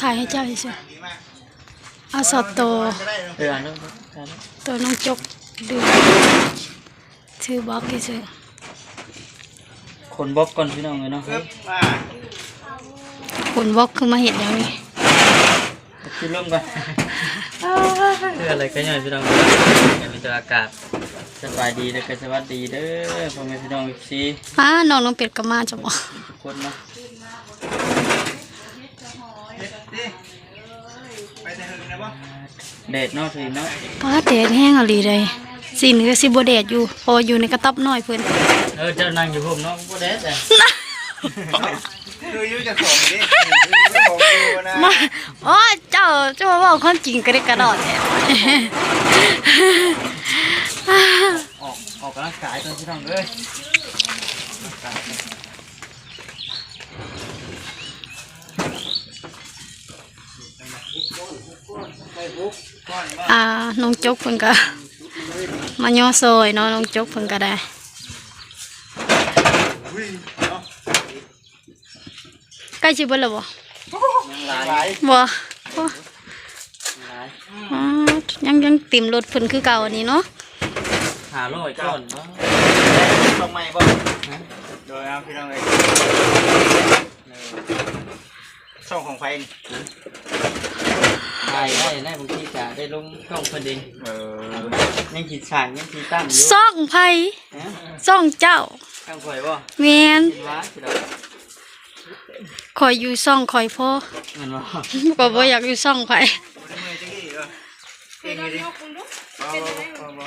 ถ่ายให้เจ้าเฉยๆเอาสอดตัวเออแล้วตัวน้องจกดูชื่อบล็อกเฉยคนบล็อกก่อนพี่น้องเลยเนาะๆคนบล็อกคือมาเห็นแล้วนี่ขึ้นร่มก่อนเรื่องอะไรกันหน่อยพี่น้องอย่าไปเจออากาศสบายดีแล้วก็สวัสดีเด้อพ่อแม่พี่น้องอีกทีอ้าน้องน้องเป็ดก็มาจ้ะบ่ทุกคนเนาะ ไปแต่หึงนะบ่ แดดเนาะทีเนาะป้าแดดแห้งอะลีเลยสินก็สิบ่แดดอยู่ พออยู่ในกระต๊อบน้อยเพิ่นเออเจ้านั่งอยู่ผมเนาะบ่แดดอะคืออยู่จะของดิคือของอยู่นะมาโอ้ยเจ้าเจ้าเว้าความจริงก็ได้กระดอดแท้ออกออกกำลังกายตอนพี่น้องเอ้ย อ่าน้องจกเพิ่นก็มาย่อซอยเนาะน้องจกเพิ่นก็ได้ใกล้สิเบิดแล้วบ่หลายหลายบ่บ่หลายอ๋อยังยังติ่มรถเพิ่นคือเก่าอันนี้เนาะหาร้อยก้อนเนาะต้องไม่บ่โดยเอาพี่น้องเอ้ยช่องของไฟ นี่ได้ได้ได้บางทีจะได้ลงช่องเพิ่นเองเออยังขีดฉากยังขีดตั้งอยู่ซ่องไผนะซ่องเจ้าข้างข่อยบ่แม่นคิดว่าสิดอกคอยอยู่ซ่องคอยพ่อมันบ่ก็บ่อยากอยู่ซ่องไผมือจังกี้เออเก่งเลยดิบ่บ่บ่บ่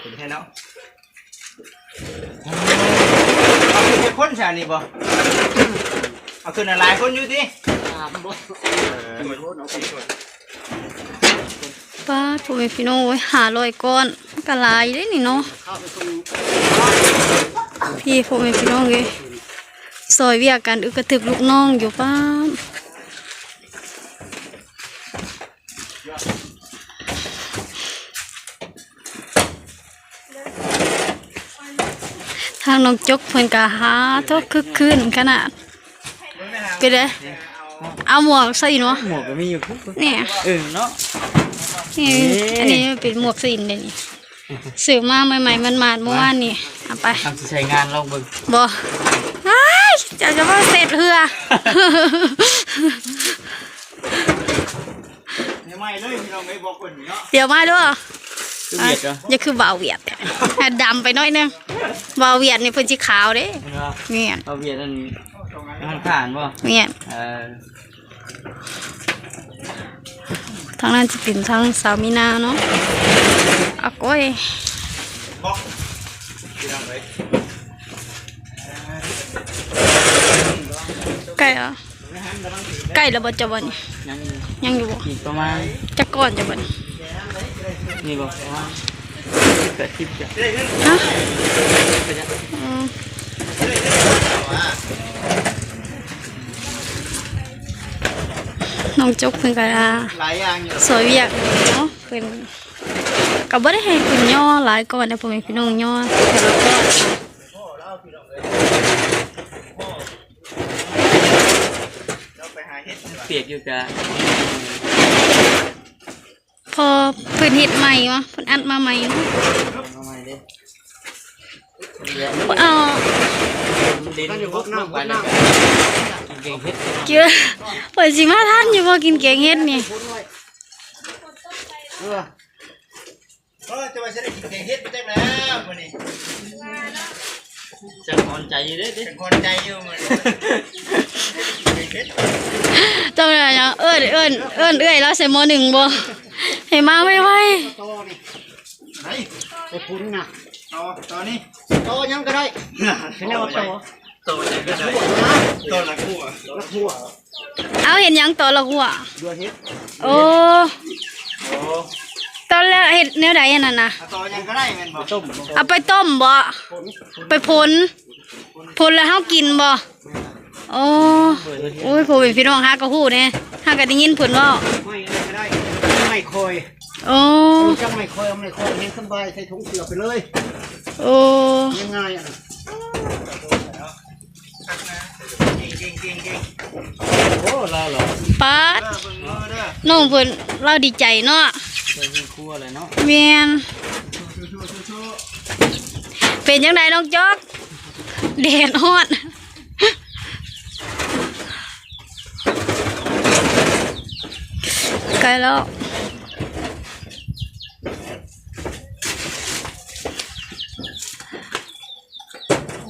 เป็นแค่เนาะเอาขึ้นจะคนชานี่บ่ เอาขึ้นหลายคนอยู่ดิตามบ่ป้าพ่อแม่พี่น้องโอ้ยก้อนก็หลายเด้นี่เนาะพี่พ่อแม่พี่น้องเอ้ยซอยเวียกันอึกกระทึกลูกน้องอยู่ป้าทางน้องจกเพิ่อนก็หาทุกคึกคืนขนาด ไปเด้อเอาหมวกใส่เนาะหมวกก็มีอยู่ปุ๊บเนี่ยเออเนาะนี่นี่อันนี้เป็นหมวกสินเลยนี่ซื้อมาใหม่ๆมันมาดเมื่อวานนี่เอาไปทำสิใช้งานลองเบิ่งบออ้ายจะจะว่าเสร็จเหือยังไม่เลยพี่น้องไม่บอกคนเนาะเดี๋ยวมาด้วยคือเบียดเหรออย่าคือบ่าวเวียดเนี่ยดำไปหน้อยนึงบ่าวเวียดนี่เพิ่นสิขาวเด้เห็นบ่เมียนเอาเบียดนั่น มันผ่านบ่เมียนเออทางนั้นจะเป็นทางสาวมีนาเนาะเอาก้อยบอกพี่น้องเลยไก่เหรอไก่ระเบิดจะบ่นี่ยังยังอยู่บ่อีกประมาณจะก่อนจะบ่นี่นี่บ่ประมาณเกิดทิพย์จ้ะฮะ น้องจกเพิ่นก็หลายอย่างอยู่สวยเวียกเนาะเพิ่นก็บ่ได้ให้เพิ่นย่อหลายก่อนนะพ่อแม่พี่น้องย่อแต่ละก้อนเราไปหาเห็ดดีกว่าเปียกอยู่จ้ะพอเพิ่นเฮ็ดใหม่วะเพิ่นอัดมาใหม่เนาะเอาใหม่เด้เดี๋ยวเพิ่นเอาดินอยู่พวกน้ำไปแล้ว เก่งเฮ็ดเกลือเพิ่นสิมาทันอยู่บ่กินแกงเฮ็ดนี่เออเออจะมาเสด็จกินแกงเห็ดไปได้แล้ววันนี้จะพอนใจอยู่เด้ดิเป็นคนใจอยู่มันแกงเห็ดจำได้ยังเอิ้นเอิ้นเอิ้นเอ้อยแล้วใส่หม้อหนึ่งบ่ให้มาไวไหนไปพุ้นน่ะต่อต่อนี่โตยังก็ได้เป็นแนวต่อโตใจก็ได้ ต่อละคู่อะรักหัวๆเอาเห็นหยังต่อละหัวเดือเฮ็ดโอ้โอ้ตอนแล้วเฮ็ดแนวใดอันนั้นน่ะต่อยังก็ได้แม่นบอกต้มเอาไปต้มบ่ไปพ้นพ้นแล้วเฮากินบ่โอ้โอ้ยพ่อแม่พี่น้องหาก็ฮู้แน่หาก็ได้ยินเพิ่นเว้าไม่อะไรก็ได้ไม่คอยโอ้จังไม่คอยเอาไม่คอยเห็นสบายใส่ถุงเสือไปเลย โอ้ยังไงอะ เก่งเก่งเก่งโอ้เราเหรอป๊าดเด้อเบิ่งมือเด้อน้องเพิ่นเราดีใจเนาะเป็นเรื่องครัวเลยเนาะแม่นชูชูชูชูเป็นจังไดน้องจอกแดดฮอดใกล้แล้ว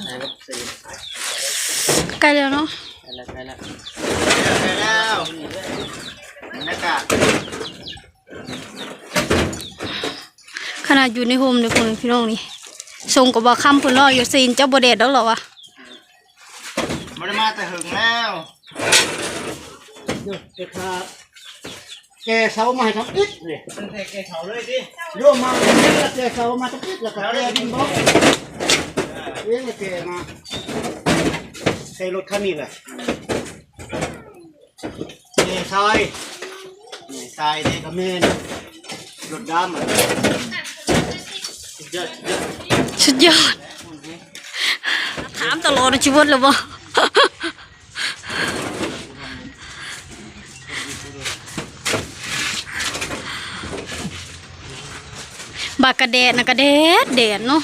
ใช่แล้วสี่ใกล้แล้วเนาะ ใช่แล้วใช่แล้ว ได้แล้วบรรยากาศ ข นาดอยู่ในโฮมเด้อคนพี่น้องนี่ส่งกับว่าค่ำเพิ่นรออยู่ซีนเจ้าบ่แดดแล้วเหรอวะบ่ได้มาแต่หึงแล้วเดี๋ยวจะพาแกเสามาให้ทำอิฐเลยเป็นแต่แกเขาเลยดิโยมมาแล้วแกเสามาทำอิฐแล้วก็แกดินบล็อกเลี้ยงให้แกมาใส่รถคันนี้แหละแกซอยนี่ทรายดิกระเมนรถดำอะเยอะเยอะ สุดยอด ถามตลอดในชีวิตเลยบ่บากกระแดดนะกระแดดแดดเนาะ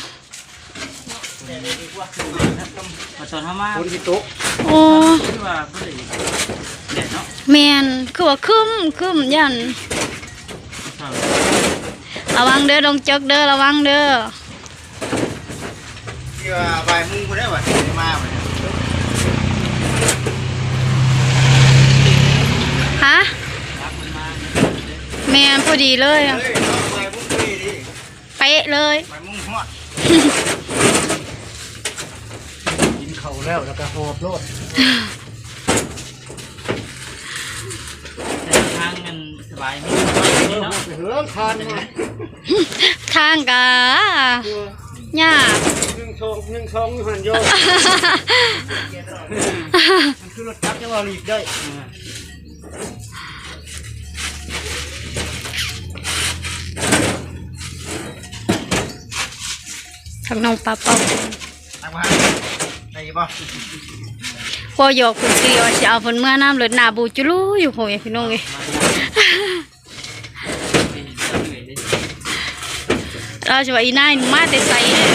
มาตอนทำมาคนที่ตกโอ้คือว่าบ่ได้เด็ดเนาะแมนคือว่าคึมคึมยัน ระวังเด้อดงจกเด้อระวังเด้อที่ว่าบ่ายโมุ้งกูได้บ่มาบ่เนี่ยฮะแมนพอดีเลยอะเฮ้ยเอาบ่ายโมุ้งกูดิเป๊ะเลยบ่ายโมุ้งฮอดกินเขาวแล้วแล้วก็หอบรถแต่ทางมันสบายมี เนาะเหืองคานมาทางกะยากหนึ่งชองหนึ่งชองอยู่หันโยมมันคือรถจักรจะว่าหลีกได้ทางน้องปลาเป่าทางบ้าได้บ่ะพอหยอกคุณซีว่าจะเอาฝนเมื่อน้ำเลยหนาบูจุลุอยู่พ่อแม่พี่น้องเอ้ย เราจะว่าอีนายมาแต่ใส่เนี่ย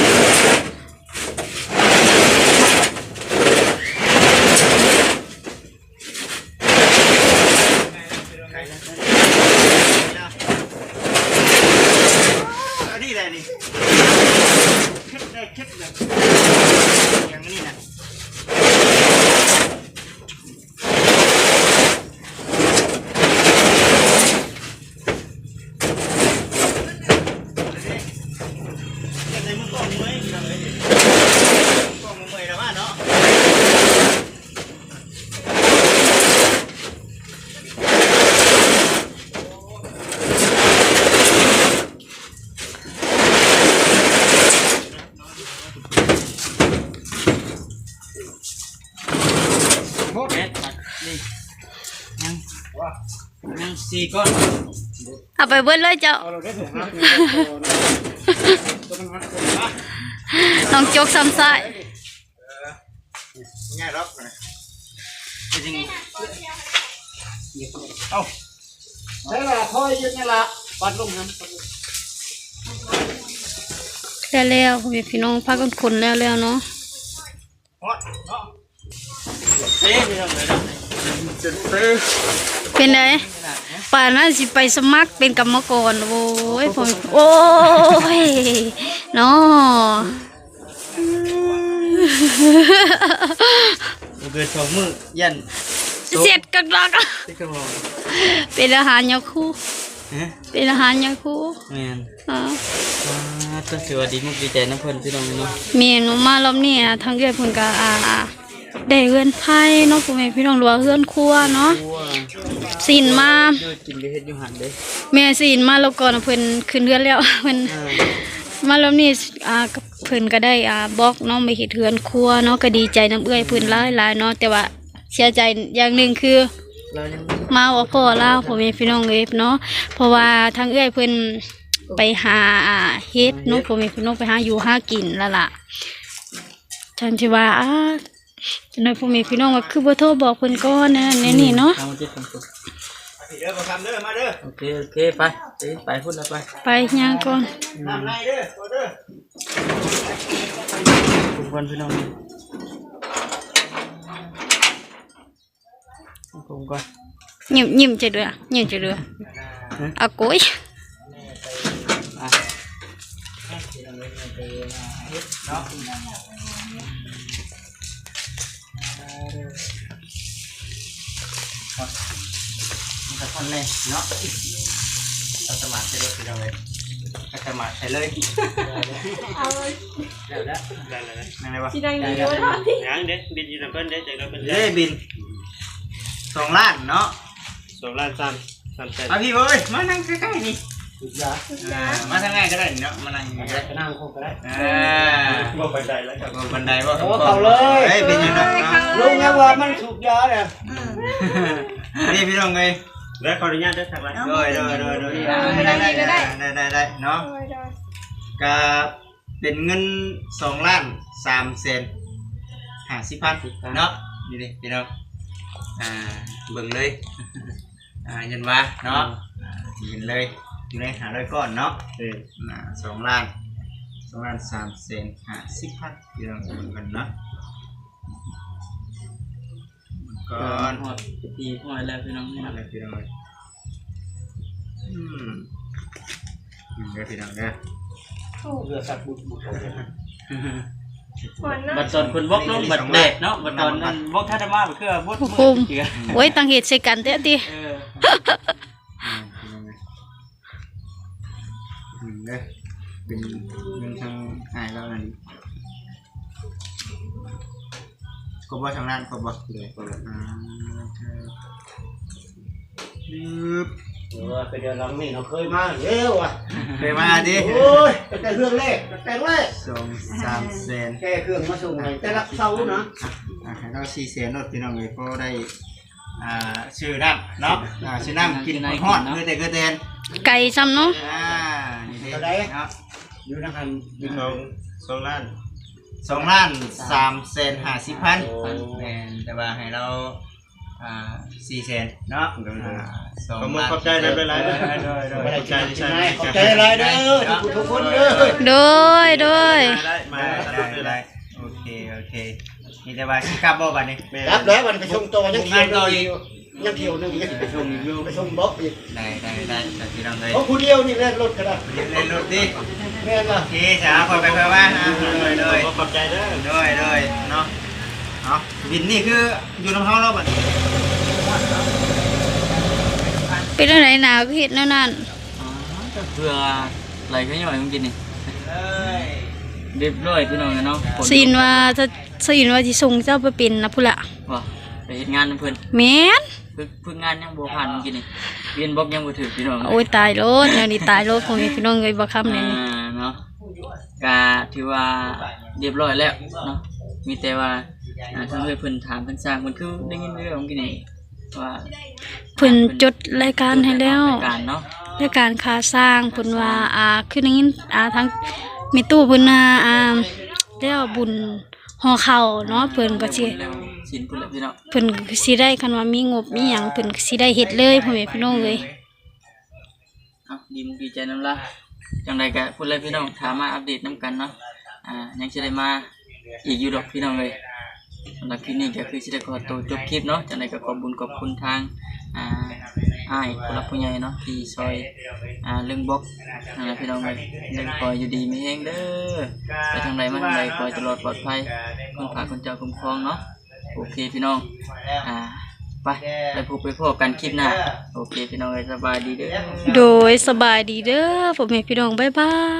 อันนี้แหละนี่คิดได้คิดเลยอย่างนี้นะเรียกในมือกล้องมือให้ทำเลยดิกล้องมือเมย์นะว่าเนาะ แก๊สผัดนี่ยังยัง สี่ก้อนเอาไปเบิ้ลเลยเจ้า เอาเราได้ถูกหักตัวมันหักคนละน้องจกซ้ำซ้ายง่ายรอบนะจริงเอ้าใช่ละถอยอยืนนี่ละปัดลงน้ำปัดลงแล้วแล้วพ่อแม่พี่น้องพากันขนแล้วแล้วเนาะฮอดเนาะเต้ไม่ต้องเลยนะจุดเต้ เป็นไงขนาดนี้ป่านนั้นสิไปสมัครเป็นกรรมกรโอ้ยผมโอ้ยเนาะบ่เกิดสองมือยันเสร็จกันแล้วก็ที่กระบอกเป็นอาหารยาคูฮะเป็นอาหารยาคูแม่นอ่าอ่าตัวสวัสดีมุกดีใจน้ำเพิ่นพี่น้องเนาะเมนูมารอบนี้อะทางเอื้อยเพิ่นก็อ่าได้เฮือนไผ่เนาะพ่อแม่พี่น้องหรือว่าเฮือนครัวเนาะ กลัวสินมาเดือดกินไปเฮ็ดอยู่หันเด้แม่สินมาแล้วก่อนเพิ่นขึ้นเฮือนแล้วเพิ่นอ่ามารอบนี้อ่าเพิ่นก็ได้อ่าบอกเนาะไปเฮ็ดเฮือนครัวเนาะก็ดีใจน้ำเอื้อยเพิ่นหลายๆเนาะแต่ว่าเสียใจอย่างหนึ่งคือมาว่าพ่อลาวพ่อแม่พี่น้องเอ้ยเนาะเพราะว่าทางเอื้อยเพิ่นไปหาอ่าเฮ็ดเนาะพ่อแม่พี่น้องไปหาอยู่หากินแล้วล่ะฉันที่ว่า อ่าจังได๋พ่อแม่พี่น้องว่าคือบ่โทรบอกเพิ่นก่อนนะแนวนี่เนาะทำจิตทำตัวเด้อมาทำเด้อมาเด้อโอเคโอเคไปไปไปพูดแล้วไปไปย่างก่อนทำในเด้อมาเด้อทุกคนพี่น้องผมก่อนยิ้มยิ้มจะเดือยิ้มจะเดืออะโกยอะเนาะ มันจะคนเลยเนาะเราสมัครใช้เลยพี่น้องเลยเราสมัครใช้เลยได้แล้วได้แล้วนั่นไงวะยังเด้บินอยู่นะเพิ่นเด้จากเราเพิ่นเย้บินสองล้านเนาะสองล้านสามสามแสนมาพี่เว้ยมานั่งใกล้ๆนี่ สุดยอดอ่ามาทางไหนก็ได้เนาะมานั่งก็ได้ไปนั่งคงก็ได้อ่า บ่บันไดแล้วครับบนบันไดว่าโอ้เขาเลยเฮ้ยเป็นยังไงเนาะลุงนะว่ามันถูกยาเนี่ยนี่พี่น้องเลยแล้วขออนุญาตเด้อทางไรโดยโดยโดยโดยได้ได้ได้ได้ได้ได้เนาะก็เป็นเงินสองล้านสามแสนห้าสิบพันเนาะนี่ดิพี่น้องอ่าเบิ่งเลยอ่าเห็นว่าเนาะอ่าเห็นเลย อยู่ในหาร้อยก้อนเนาะเอออ่าสองล้านสองล้านสามแสนห้าสิบพันพี่น้องเบิ่งกันเนาะก่อนหอดปีหอยแล้วพี่น้องนี่อะไรพี่น้องเอ้ยอืมอืมเด้อพี่น้องเด้อเรือสัตว์บุตรบุตรบัดตอนคนบกเนาะบัดแดดเนาะบัดตอนนั้นบกท่าธรรมะบัดเครือบดมือเกลือโอ้ยตั้งเหตุใส่กันเด้อติเอ เด้อเป็นเงินทางอายเรานั่นก็บ่ทางนั้นก็บ่เลยอ่าปึ๊บเออไปเดือนลำนี่เราเคยมาเร็วอะไปมาดิโอ้ยแต่เรื่องแรกแต่แรกสองสามแสนแกเครื่องมาส่งให้แต่ละเสานะอะให้เราสี่แสนรถพี่น้องเลยก็ได้อ่าชื่อน้ำเนาะอ่าชื่อน้ำกินฮอดเพื่อแต่เกิดแดน ไก่ซ้ำเนาะอ่านี่เด้เนาะอยู่นะคันสองสองล้านสองล้านสามแสนห้าสิบพันโอ้แมนแต่ว่าให้เราอ่าสี่แสนเนาะอ่าสองขอบคุณล้านขอบใจนะเป็นไรเด้อโดยโดยขอบใจที่ใช่ขอบใจอะไรเด้อทุกคนเด้อโดยโดยได้มาได้ได้ได้ได้ได้โอเคโอเคนี่แต่ว่าสิกลับบ่บัดนี้แม่รับแล้ววันไปชมตัวยังเที่ยวหนึงยั งเที่ยวหนึงไปชมอีกลูกไปชมบ๊อบอีกได้ได้ได้แต่พี่น้องเลยเพราะผู้เดียวนี่เล่นรถก็ได้เล่นรถดิแม่นล่ะโอเคจ้าคอยไปคอยว่าอะโดยโดยขอบใจเด้อด้วยด้วยเนาะเอาวินนี่คืออยู่น้ำห้องเราบัดเป็นอะไรหนาวก็เฮ็ดแนวนั้นอ๋อเพื่อไหลก็ย่อยมึงกินนี่เอ้ยเรียบร้อยพี่น้องเนาะผลสินว่าถ้าสินว่าสิส่งเจ้าไปเป็นนะพุ่นละว่าไปเฮ็ดงานนำเพิ่นแม่น ฝึกฝึกงานยังบ่ผ่านมึงกินนี่เรียนบกยังบ่ถึกพี่น้องโอ้ยตายโลดแนวนี้ตายโลดพ่อแม่พี่น้องเอ้ยบ่คำอ่านี้เนาะก็ถือว่าเรียบร้อยแล้วเนาะมีแต่ว่าอ่าทางเอ้ยเพิ่นถามเพิ่นสร้างเพิ่นคือได้ยินเรื่องของกินนี่ว่าเพิ่นจดรายการให้แล้วรายการเนาะรายการค่าสร้างเพิ่นว่าอ่าคือได้ยินอ่าทั้งมีตู้เพิ่นน่ะอ่าแล้วบุญห่อข้าวเนาะเพิ่นก็สิแล้ว สินพุ่นแหละพี่น้องเพิ่นก็สิได้คันว่ามีงบมีหยังเพิ่นก็สิได้เฮ็ดเลยพ่อแม่พี่น้องเอ้ยเอาดีมุกดีใจน้ำละจังใดก็พูดเลยพี่น้องถามมาอัปเดตน้ำกันเนาะอ่ายังจะได้มาอีกอยู่ดอกพี่น้องเลยสำหรับคลิปนี้ก็คือสิได้ขอตัวจบคลิปเนาะจังใดก็ขอบคุญขอบคุณทางอ่าอ้ายผู้รักผู้ใหญ่เนาะที่ซอยอ่าเรื่องบล็อกนั่นแหละพี่น้องเลยเรื่องคอยอยู่ดีมีแห้งเด้อไปทางใดมาทางใดคอยตลอดปลอดภัยคนผาคนเจ้าคุ้มครองเนาะ โอเคพี่น้อง อ่า ไป ไปพบไปพบกันคลิปหน้า โอเคพี่น้องเลยสบายดีเด้อ โดยสบายดีเด้อพ่อแม่พี่น้องบ๊ายบาย